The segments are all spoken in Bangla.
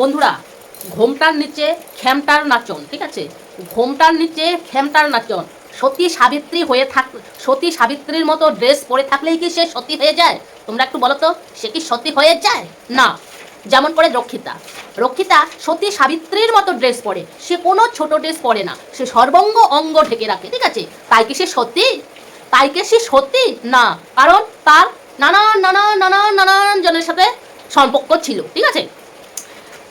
বন্ধুরা, ঘোমটার নিচে খেমটার নাচন, ঠিক আছে? ঘোমটার নিচে খেমটার নাচন। সতী সাবিত্রী হয়ে থাক, সতী সাবিত্রীর মতো ড্রেস পরে থাকলেই কি সে সতী হয়ে যায়? তোমরা একটু বলো তো, সে কি সতী হয়ে যায়? না, যেমন করে রক্ষিতা। রক্ষিতা সতী সাবিত্রীর মতো ড্রেস পরে। সে কোনো ছোট ড্রেস পরে না। সে সর্বঙ্গ অঙ্গ ঢেকে রাখে, ঠিক আছে? তাই কি সে সতী? তাই কি সে সতী? না, কারণ তার নানান নানান নানান নানান জনের সাথে সম্পর্ক ছিল, ঠিক আছে?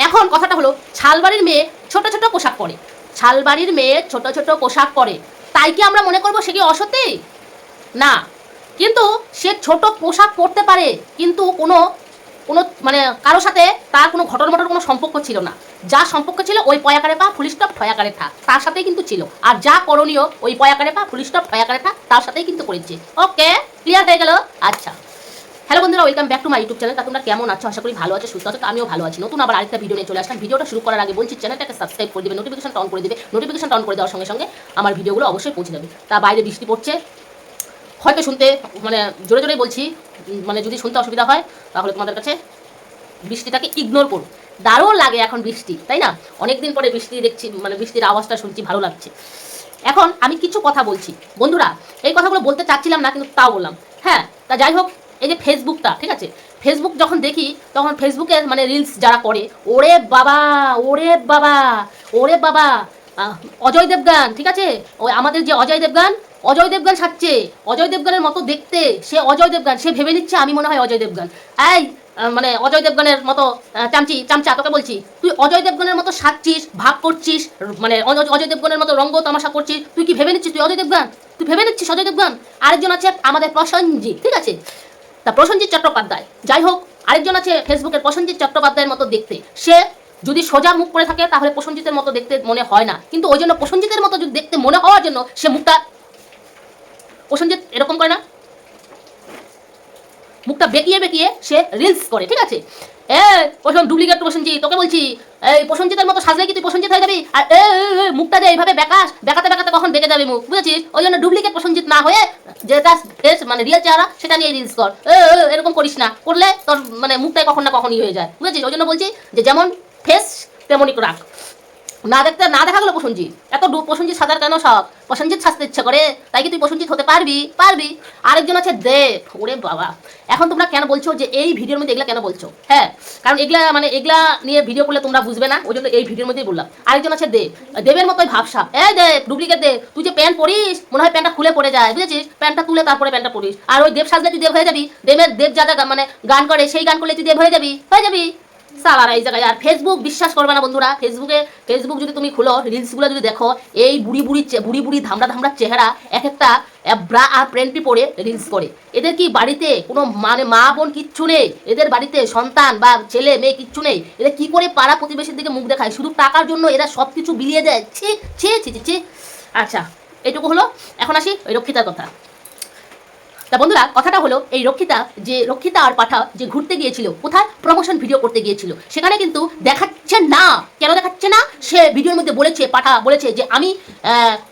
এখন কথাটা হলো ছালবাড়ির মেয়ে ছোট ছোট পোশাক পরে। ছালবাড়ির মেয়ে ছোট ছোট পোশাক পরে। তাই কি আমরা মনে করব সে কি অসতী না। কিন্তু সে ছোট পোশাক পরতে পারে, কিন্তু কোনো কোনো মানে কারোর সাথে তার কোনো ঘটন মটর কোনো সম্পর্ক ছিল না। যা সম্পর্ক ছিল ওই পয়াকারে পা ফুলিস্টপ ঠয়াকারে থা তার সাথেই কিন্তু ছিল। আর যা করণীয় ওই পয়াকারে পা ফুলিস্টপ ঠয়াকারে থা তার সাথেই কিন্তু করেছে। ওকে ক্লিয়ার হয়ে গেল? আচ্ছা। হ্যালো বন্ধুরা welcome back to my YouTube channel তোমরা কেমন আছো? আশা করি ভালো আছো, সুস্থ আছো আমিও ভালো আছি। নতুন আবার আরেকটা ভিডিও নিয়ে চলে আসলাম। ভিডিওটা শুরু করার আগে বলছি চ্যানেলটাকে সাবস্ক্রাইব করে দিবে নোটিফিকেশন অন করে দিবে। নোটিফিকেশন অন করে দেওয়ার সঙ্গে সঙ্গে আমার ভিডিওগুলো অবশ্যই পৌঁছে যাবে। তা বাইরে বৃষ্টি পড়ছে। হয়তো শুনতে মানে জোরে জোরে বলছি মানে যদি শুনতে অসুবিধা হয়, তাহলে তোমাদের কাছে বৃষ্টিটাকে ইগনোর করো দারুণ লাগে এখন বৃষ্টি, তাই না? অনেকদিন পরে বৃষ্টি দেখছি মানে বৃষ্টির আওয়াজটা শুনছি, ভালো লাগছে। এখন আমি কিছু কথা বলছি। বন্ধুরা, এই কথাগুলো বলতে চাচ্ছিলাম না, কিন্তু তাও বললাম। হ্যাঁ তা যাই হোক এই যে ফেসবুকটা ঠিক আছে? ফেসবুক যখন দেখি, তখন ফেসবুকে মানে রিলস যারা করে, ওরে বাবা ওরে বাবা ওরে বাবা অজয় দেবগান, ঠিক আছে? ওই আমাদের যে অজয় দেবগান অজয় দেবগান সাজছে, অজয় দেবগানের মতো দেখতে, সে অজয় দেবগান, সে ভেবে নিচ্ছে আমি মনে হয় অজয় দেবগান। এই মানে অজয় দেবগানের মতো চামচি, চামচা, তোকে বলছি, তুই অজয় দেবগানের মতো সাজছিস ভাব করছিস মানে অজয় অজয় দেবগানের মতো রঙ্গ তামাশা করছিস, তুই কি ভেবে নিচ্ছিস তুই অজয় দেবগান? তুই ভেবে নিচ্ছিস অজয় দেবগান? আরেকজন আছে আমাদের প্রসঞ্জিৎ ঠিক আছে? তা প্রসেনজিৎ চট্টোপাধ্যায়। যাই হোক, আরেকজন আছে ফেসবুকের প্রসেনজিৎ চট্টোপাধ্যায়ের মতো দেখতে। সে যদি সোজা মুখ করে থাকে, তাহলে প্রসঞ্জিতের মতো দেখতে মনে হয় না। কিন্তু ওই জন্য প্রসঞ্জিতের মতো যদি দেখতে মনে হওয়ার জন্য সে মুখটা প্রসেনজিৎ এরকম করে না। মুখটা বেঁকিয়ে বেঁকিয়ে সে রিলস করে, ঠিক আছে? এ ডুপ্লিকেট তোকে বলছি এই মতো সাজলে কি তুই হয়ে যাবি? আর এ, মুখটা যে এইভাবে বেকাস বেকাতে বেকাতে কখন বেঁকে যাবে মুখ বুঝেছিস? ওই জন্য ডুপ্লিকেট প্রসেনজিৎ না হয়ে যেটা ফেস মানে রিয়েল চেহারা সেটা নিয়ে রিলস কর। এ, এরকম করিস না। করলে তোর মানে মুখটাই কখন না কখনই হয়ে যায় বুঝেছিস? ওই জন্য বলছি যে যেমন ফেস তেমনই রাখ। না দেখতে, না দেখা গেলো প্রসঞ্জিৎ এত প্রসঞ্জিৎ সাজার কেন শখ? প্রসঞ্জিৎ সাজতে ইচ্ছে করে, তাই কি তুই প্রসঞ্জিৎ হতে পারবি? পারবি। আরেকজন আছে দেব। ওরে বাবা। এখন তোমরা কেন বলছো যে এই ভিডিওর মধ্যে এগুলা কেন বলছো? হ্যাঁ কারণ এগুলা মানে এগুলা নিয়ে ভিডিও করলে তোমরা বুঝবে না, ওই জন্য এই ভিডিওর মধ্যেই বললাম। আরেকজন আছে দেব। দেবের মতোই ভাবসা। এই দেব ডুপ্লিকেট দেব, তুই যে প্যান্ট পরিস, মনে হয় প্যান্টটা খুলে পড়ে যায়, বুঝেছিস? প্যান্টটা তুলে তারপরে প্যান্টটা পরিস। আর ওই দেব সাজলে তুই দেব হয়ে যাবি। দেবের দেব যা মানে গান করে, সেই গান করলে তুই দেব হয়ে যাবি। হয়ে যাবি। সালারা এই জায়গায়। আর ফেসবুক বিশ্বাস করবে না বন্ধুরা। ফেসবুকে ফেসবুক যদি তুমি খুলো রিলসগুলো যদি দেখো এই বুড়ি বুড়ি বুড়ি বুড়ি ধামড়া ধামড়া চেহারা এক একটা ব্রা আর প্যান্টি পরে রিলস করে। এদের কি বাড়িতে কোনো মানে মা বোন কিচ্ছু নেই? এদের বাড়িতে সন্তান বা ছেলে মেয়ে কিচ্ছু নেই? এদের কি করে পাড়া প্রতিবেশীর দিকে মুখ দেখায়? শুধু টাকার জন্য এরা সব কিছু বিলিয়ে দেয়? ছি ছি ছি ছি, আচ্ছা এটুকু হলো। এখন আসি ওই রক্ষিতার কথা। তা বন্ধুরা, কথাটা হলো এই রক্ষিতা, যে রক্ষিতা আর পাঠা যে ঘুরতে গিয়েছিল, কোথায় প্রমোশন ভিডিও করতে গিয়েছিল, সেখানে কিন্তু দেখাচ্ছে না। কেন দেখাচ্ছে না? সে ভিডিওর মধ্যে বলেছে, পাঠা বলেছে যে আমি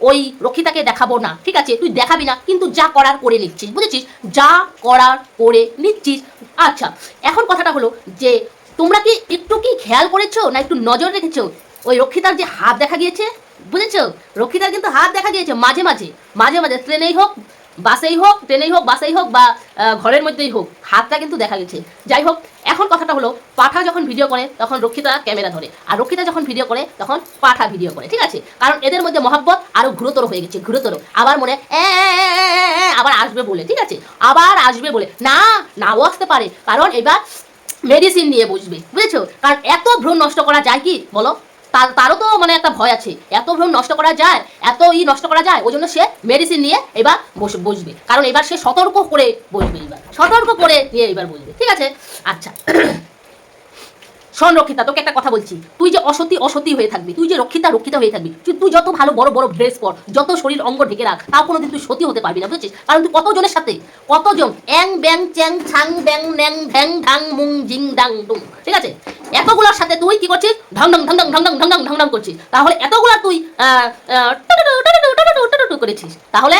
ওই রক্ষিতাকে দেখাবো না, ঠিক আছে? তুই দেখাবি না, কিন্তু যা করার করে নিচ্ছিস, বুঝেছিস? যা করার করে নিচ্ছিস। আচ্ছা এখন কথাটা হলো যে তোমরা কি একটু কি খেয়াল করেছ না একটু নজর রেখেছো? ওই রক্ষিতার যে হাত দেখা গিয়েছে, বুঝেছ? রক্ষিতার কিন্তু হাত দেখা গিয়েছে, মাঝে মাঝে মাঝে মাঝে ট্রেনেই হোক বাসেই হোক, ট্রেনেই হোক, বাসেই হোক বা ঘরের মধ্যেই হোক, হাতটা কিন্তু দেখা গেছে। যাই হোক, এখন কথাটা হলো, পাঠা যখন ভিডিও করে, তখন রক্ষিতা ক্যামেরা ধরে। আর রক্ষিতা যখন ভিডিও করে, তখন পাঠা ভিডিও করে, ঠিক আছে? কারণ এদের মধ্যে মহাব্বত আরও ঘুরতর হয়ে গেছে ঘুরতর আবার মনে আবার আসবে বলে, ঠিক আছে? আবার আসবে বলে। না, নাও আসতে পারে। কারণ এবার মেডিসিন নিয়ে বসবে বুঝেছ? কারণ এত ভ্রূণ নষ্ট করা যায় কি? বলো। তার তারও তো মানে একটা ভয় আছে। এত ভ্রম নষ্ট করা যায়, এত ই নষ্ট করা যায়, ওই জন্য সে মেডিসিন নিয়ে এবার বসে, বসবে। কারণ এবার সে সতর্ক করে বসবে এবার সতর্ক করে নিয়ে এবার বসবে। ঠিক আছে? আচ্ছা। শোন রক্ষিতা, তোকে একটা কথা বলছি। তুই যে অসতী অসতী হয়ে থাকবি, তুই যে রক্ষিতা রক্ষিতা হয়ে থাকবি, তুই যত ভালো, বড় বড় ড্রেস পর, যত শরীর অঙ্গ ঢেকে রাখ, তাও কোনোদিন তুই সতী হতে পারবি না, বুঝছিস? কারণ তুই কতজনের সাথে? কতজন? অ্যাং ব্যাং, চ্যাং, ছাং, ব্যাং, ন্যাং ভ্যাং ঢাং, মুং, জিং, ডাং, ডুং, ঠিক আছে? এতগুলোর সাথে তুই কি করছিস? ঢং ঢং ঢং ঢং ঢং ঢং ঢং ঢং ঢং ঢং করছিস। তাহলে এতগুলো তুই করেছিস। তাহলে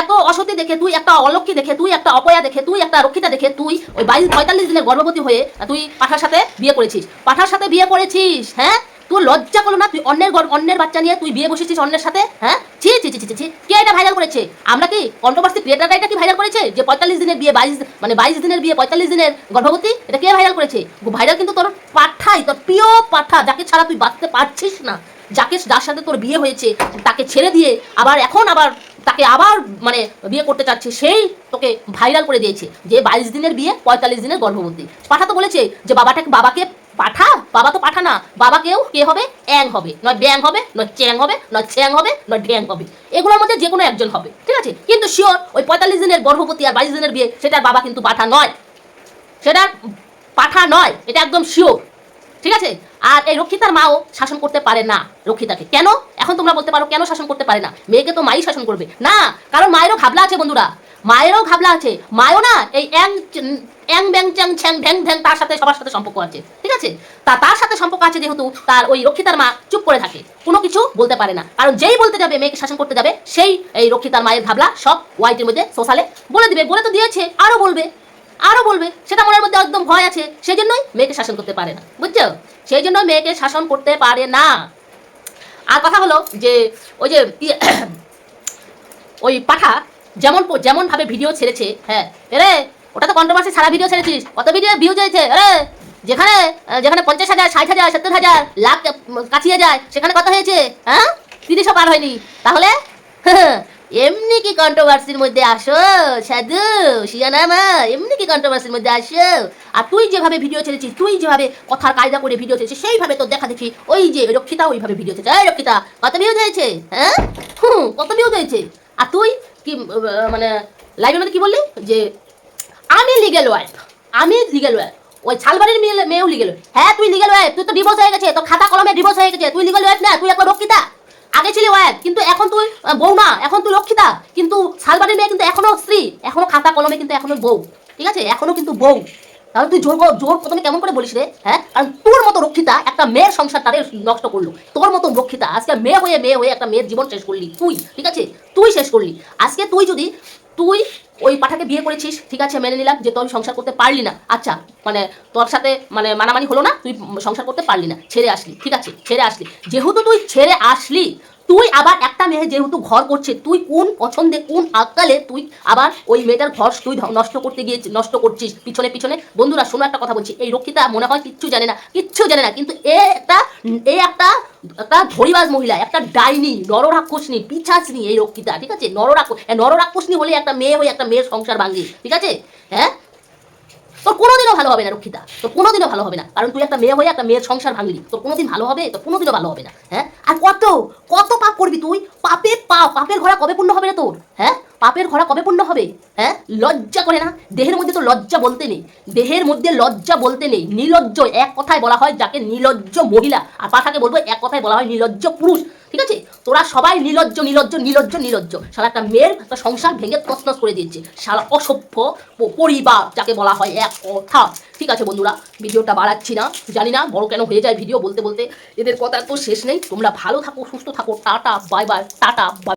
এত অসতি দেখে তুই একটা অলক্ষী দেখে তুই একটা অপয়া দেখে তুই একটা রক্ষিতা দেখে তুই ওই বাইশ পঁয়তাল্লিশ দিনের গর্ভবতী হয়ে তুই পাঠার সাথে বিয়ে করেছিস। পাঠার সাথে বিয়ে করেছিস হ্যাঁ? তুই লজ্জা করল না তুই অন্যের অন্যের বাচ্চা নিয়ে তুই বিয়ে বসেছিস অন্যের সাথে হ্যাঁ? ছি ছি ছি ছি, কে এটা ভাইরাল করেছে? আমরা কি কন্ট্রোভার্সি ক্রিয়েটাররা এটা কি ভাইরাল করেছে? যে পঁয়তাল্লিশ দিনের বিয়ে বাইশ মানে বাইশ দিনের বিয়ে পঁয়তাল্লিশ দিনের গর্ভবতী এটা কে ভাইরাল করেছে? ভাইরাল কিন্তু তোর পাঠাই তোর প্রিয় পাঠা যাকে ছাড়া তুই বাঁচতে পারছিস না। যাকে যার সাথে তোর বিয়ে হয়েছে, তাকে ছেড়ে দিয়ে আবার এখন আবার তাকে আবার মানে বিয়ে করতে চাচ্ছে, সেই তোকে ভাইরাল করে দিয়েছে যে বাইশ দিনের বিয়ে, পঁয়তাল্লিশ দিনের গর্ভবতী। পাঠা তো বলেছে যে বাবাটাকে, বাবাকে পাঠা, বাবা তো পাঠা না, বাবাকেও কে হবে? অ্যাং হবে। নয় ব্যাং হবে, নয় চ্যাং হবে, নয় চ্যাং হবে, নয় ঢ্যাং হবে। এগুলোর মধ্যে যে কোনো একজন হবে, ঠিক আছে? কিন্তু শিওর ওই পঁয়তাল্লিশ দিনের গর্ভবতী আর বাইশ দিনের বিয়ে সেটার বাবা কিন্তু পাঠা নয়। সেটা পাঠা নয়, এটা একদম শিওর ঠিক আছে? আর এই রক্ষিতার মাও শাসন করতে পারে না রক্ষিতাকে। কেন? এখন তোমরা বলতে পারো, কেন শাসন করতে পারে না? মেয়েকে তো মাই শাসন করবে। না, কারণ মায়েরও ভাবলা আছে বন্ধুরা। মায়েরও ভাবলা আছে। মায়ও না এই অ্যাং ব্যাং চ্যাং ছ্যাং ঢ্যাং ঢ্যাং তার সাথে, সবার সাথে সম্পর্ক আছে। ঠিক আছে? তা তার সাথে সম্পর্ক আছে যেহেতু তার ওই রক্ষিতার মা চুপ করে থাকে। কোনো কিছু বলতে পারে না। কারণ যেই বলতে যাবে, মেয়েকে শাসন করতে যাবে, সেই এই রক্ষিতার মায়ের ভাবলা সব ওয়াইটের মধ্যে সোশ্যালে বলে দিবে। বলে তো দিয়েছে আরও বলবে। আরও বলবে, সেটা মনের মধ্যে একদম ভয় আছে সেই জন্যই মেয়েকে শাসন করতে পারে না। বুঝছ? সেই জন্য মেয়েকে শাসন করতে পারে না। আর কথা হলো যে, ওই যে ওই পাঠা যেমন যেমন ভাবে ভিডিও ছেড়েছে হ্যাঁ রে ওটা তো কন্ট্রোভার্সি সারা ভিডিও ছেড়েছিস, কত ভিডিও ভিউ হয়েছে রে যেখানে যেখানে পঞ্চাশ হাজার, ষাট হাজার, সত্তর হাজার, লাখ কাছিয়ে যায়, সেখানে কত হয়েছে হ্যাঁ? তিরিশও পার হয়নি। তাহলে এমনি কি কন্ট্রোভার্সির মধ্যে আসো, সাধু শিয়ানা মা এমনি কি কন্ট্রোভার্সির মধ্যে আসো। আর তুই যেভাবে ভিডিও ছেড়েছিস, তুই যেভাবে কথার কায়দা করে ভিডিও ছেড়েছিস, সেইভাবে তো দেখা দেখি, ওই যে রক্ষিতা ওইভাবে ভিডিও ছেড়েছে। এই রক্ষিতা, কত ভিউ হয়েছে? হ্যাঁ? হুম কত ভিউ হয়েছে? আর তুই কি মানে লাইভের মধ্যে কি বললি? যে আমি লিগেল ওয়াইফ আমি লিগেল ওয়াইফ ওই ছালবাড়ির মেয়ে, মেয়েও লিগেল হ্যাঁ তুই লিগেল ওয়াইফ তুই তো ডিভোর্স হয়ে গেছে, তোর খাতা কলমে ডিভোর্স হয়ে গেছে, তুই লিগেল ওয়াইফ না, তুই একবার রক্ষিতা। আগে ছিলি ওয়াইফ, কিন্তু এখন তুই বউ না এখন তুই রক্ষিতা, কিন্তু শালবাড়ির মেয়ে কিন্তু এখনও স্ত্রী, এখনও খাতা কলমে কিন্তু এখনও বউ, ঠিক আছে? এখনও কিন্তু বউ। তাহলে তুই জোর জোর প্রথমে কেমন করে বলিস রে হ্যাঁ? কারণ তোর মতো রক্ষিতা একটা মেয়ের সংসারটারে নষ্ট করল। তোর মতো রক্ষিতা আজকে মেয়ে হয়ে মেয়ে হয়ে একটা মেয়ের জীবন শেষ করলি। তুই, ঠিক আছে? তুই শেষ করলি। আজকে তুই যদি, তুই ওই পাঠাকে বিয়ে করেছিস, ঠিক আছে, মেনে নিলাম যে তুই সংসার করতে পারলি না। আচ্ছা মানে তোর সাথে মানে মানামানি হলো না, তুই সংসার করতে পারলি না, ছেড়ে আসলি, ঠিক আছে? ছেড়ে আসলি। যেহেতু তুই ছেড়ে আসলি তুই আবার একটা মেয়ে যেহেতু ঘর করছে, তুই কোন পছন্দে, কোন আকালে তুই আবার ওই মেয়েটার ঘর তুই নষ্ট করতে গিয়ে নষ্ট করছিস? পিছনে পিছনে। বন্ধুরা, শোনো একটা কথা বলছি। এই রক্ষিতা মনে হয় কিচ্ছু জানে না, কিচ্ছু জানে না, কিন্তু এ একটা এ একটা একটা ধরিবাজ মহিলা, একটা ডাইনি, নররাক্ষসনি, পিছাচনি এই রক্ষিতা, ঠিক আছে? নররাক্ষস নররাক্ষসনি হলে একটা মেয়ে হয়ে একটা মেয়ের সংসার ভাঙে ঠিক আছে? হ্যাঁ? তোর কোনোদিনও ভালো হবে না রক্ষিতা, তোর কোনোদিনও ভালো হবে না, কারণ তুই একটা মেয়ে হয়ে একটা মেয়ের সংসার ভাঙলি, তোর কোনোদিন ভালো হবে? তোর কোনোদিনও ভালো হবে না হ্যাঁ? আর কত কত পাপ করবি তুই পাপে পাপ পাপের ঘোড়া কবে পূর্ণ হবে রে তোর? হ্যাঁ? পাপের ঘোড়া কবে পূর্ণ হবে? হ্যাঁ? লজ্জা করে না? দেহের মধ্যে তো লজ্জা বলতে নেই। দেহের মধ্যে লজ্জা বলতে নেই। নিলজ্জ এক কথায় বলা হয় যাকে নিলজ্জ মহিলা। আর পাঠাকে বলব এক কথায় বলা হয় নিলজ্জ পুরুষ। ঠিক আছে? তোরা সবাই নিলজ্জ নিলজ্জ নিলজ্জ নিলজ্জ। শালা একটা মেয়ের সংসার ভেঙে তছনছ করে দিয়েছে। সারা অসভ্য পরিবার যাকে বলা হয় এক কথা। ঠিক আছে বন্ধুরা? ভিডিওটা বাড়াচ্ছি না। জানি না বড় কেন হয়ে যায় ভিডিও বলতে বলতে। এদের কথা তো শেষ নেই। তোমরা ভালো থাকো, সুস্থ থাকো। Tata, bye bye, tata, by.